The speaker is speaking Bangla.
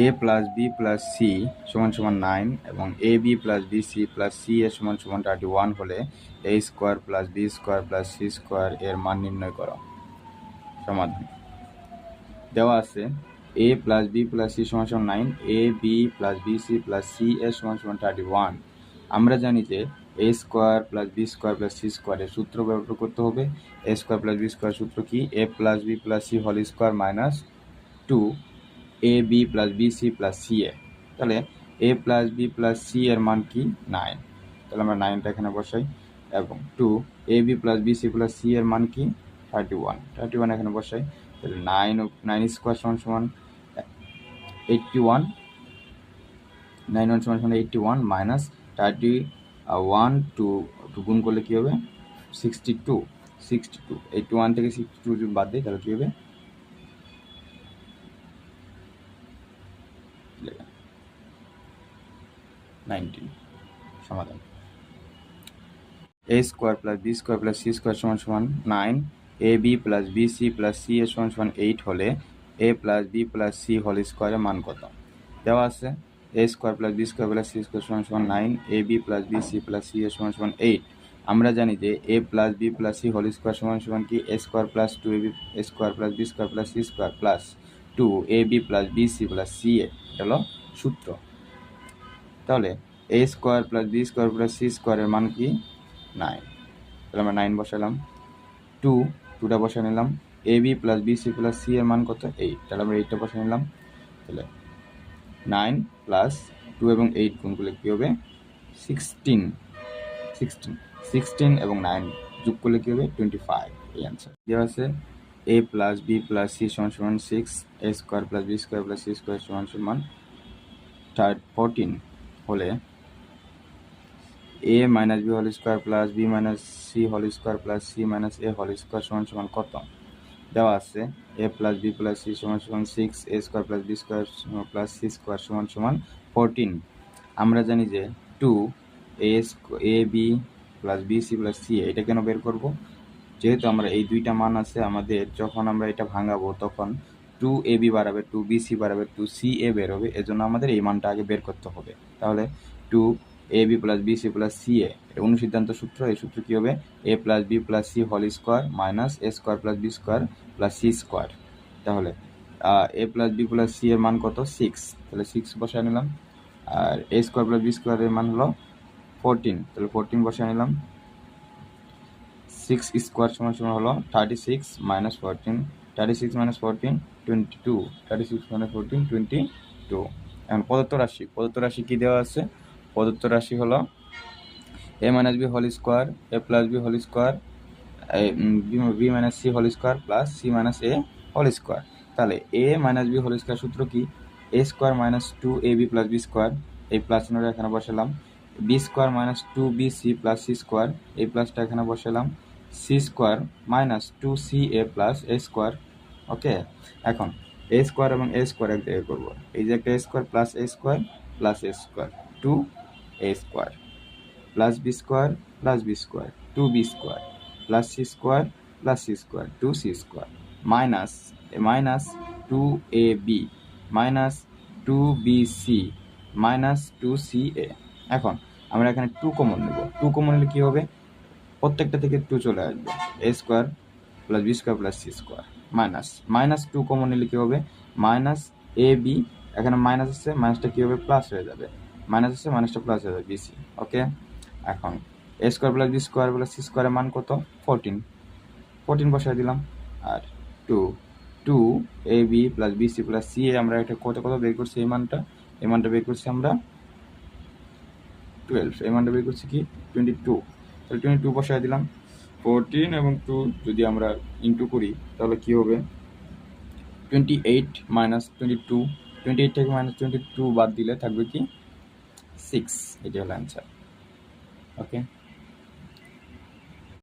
A plus B plus C সমান সমান নাইন এবং A B plus B C plus C এর সমান সমান থার্টি ওয়ান হলে A square plus B square plus C square এর মান নির্ণয় করো। সমাধান। দেওয়া আছে A plus B plus C সমান সমান nine A B plus B C plus C এর সমান সমান থার্টি ওয়ান আমরা জানি যে A square plus B square plus C স্কোয়ারের সূত্র ব্যবহার করতে হবে। A square plus B square সূত্র কি? A plus B plus C whole square minus two A B plus B C plus C A তাহলে A plus B plus C এর মান কি? নাইন তাহলে আমরা নাইনটা এখানে বসাই। এবং two A B plus B C plus C এর মান কি? থার্টি ওয়ান থার্টি ওয়ান এখানে বসাই। তাহলে নাইন নাইন স্কোয়ার সমান সমান এইটটি ওয়ান নাইন ওয়ান সমান সমান eighty one minus thirty one two two গুণ করলে কী হবে? Sixty two sixty two eighty one থেকে সিক্সটি টু বাদ দিই তাহলে কী হবে? নাইনটিন সমাধান। A square plus B square plus C square সমান সমান nine A B plus B C plus C এর সমান সমান এইট হলে A plus B plus C whole স্কোয়ারের মান কত? দেওয়া আছে। A square plus B square plus C square সমান সমান nine A B plus B C plus C এর সমান সমান এইট আমরা জানি যে A plus B plus C whole square সমান সমান কি? A square plus two A B square plus B square plus C square plus two A B plus B C plus C A. হলো সূত্র। তাহলে A square plus B square plus C স্কোয়ারের মান কি? নাইন তাহলে আমরা নাইন বসালাম। টু টুটা বসে নিলাম। A B plus B C plus C এর মান কত? এইট তাহলে আমরা এইটটা বসে নিলাম। তাহলে নাইন প্লাস টু এবং এইট গুণ করলে কী হবে? সিক্সটিন সিক্সটিন সিক্সটিন এবং নাইন যোগ করলে কী হবে? টোয়েন্টি ফাইভ এই অ্যান্সার দেওয়া আছে? A plus B plus C সমান সমান six A square plus B square plus C square সমান সমান থার্ড ফোরটিন হলে A minus B whole square plus B minus C whole square plus C minus A whole square সমান সমান কত? দেওয়া আছে A plus B plus C সমান সমান six A square plus B square plus C square সমান সমান ফোরটিন আমরা জানি যে two A A B plus B C plus C এটা কেন বের করব? যেহেতু আমরা এই দুইটা মান আছে আমাদের, যখন আমরা এটা ভাঙাবো তখন টু এ বি বাড়াবে টু বি সি বাড়াবে টু সি এ বেরোবে, এজন্য আমাদের এই মানটা আগে বের করতে হবে। তাহলে two A B plus B C plus C A অনুসিদ্ধান্ত সূত্র, এই সূত্র কী হবে? A plus B plus C whole square minus A square plus B square plus C square তাহলে A plus B plus C এর মান কত? সিক্স তাহলে সিক্স বসায় নিলাম। আর এ স্কোয়ার প্লাস বি স্কোয়ারের মান হলো ফোরটিন তাহলে ফোরটিন বসায় নিলাম। সিক্স স্কোয়ার সমান সমান হলো thirty six minus fourteen thirty six minus fourteen twenty two thirty six fourteen twenty two. এখন প্রদত্ত রাশি প্রদত্ত রাশি কী দেওয়া আছে? প্রদত্ত রাশি হলো A minus B whole square A plus B whole square B minus C whole square plus C minus A whole square তাহলে A minus B whole square সূত্র কি? A square minus two A B plus B square এই প্লাস এখানে বসালাম। B square minus two B C plus C square এই প্লাসটা এখানে বসালাম। C square minus two C A plus A square okay? এখন এ স্কোয়ার এবং এ স্কোয়ার এক জায়গায় করব। এই যে একটা A square plus A square plus A square two A square plus B square plus B square two B square plus C square plus C square two C square minus minus two A B minus two B C minus two C A এখন, আমরা এখানে টু কমন নেব। টু কমন নিলে কী হবে? প্রত্যেকটা থেকে টু চলে আসবে। A square plus B square plus C square minus minus two common নিলে কী হবে? মাইনাস এ বি এখানে মাইনাস আছে মাইনাসটা কী হবে? প্লাস হয়ে যাবে। মাইনাস আছে মাইনাসটা প্লাস হয়ে যাবে বিসি ওকে এখন A square plus B square plus C স্কোয়ারের মান কত? ফোরটিন ফোরটিন বসাই দিলাম। আর two two A B plus B C plus C A আমরা এটা কত কত বের করছি? এই মানটা। এই মানটা বের করছি আমরা টুয়েলভ এই মানটা বের করছি কি? টোয়েন্টি টু তাহলে টোয়েন্টি টু বসাই দিলাম। ফোরটিন এবং টু যদি আমরা ইন্টু করি, তাহলে কী হবে? Twenty eight minus twenty two twenty eight থেকে মাইনাস টোয়েন্টি টু বাদ দিলে থাকবে কি? সিক্স এটি হলো অ্যান্সার ওকে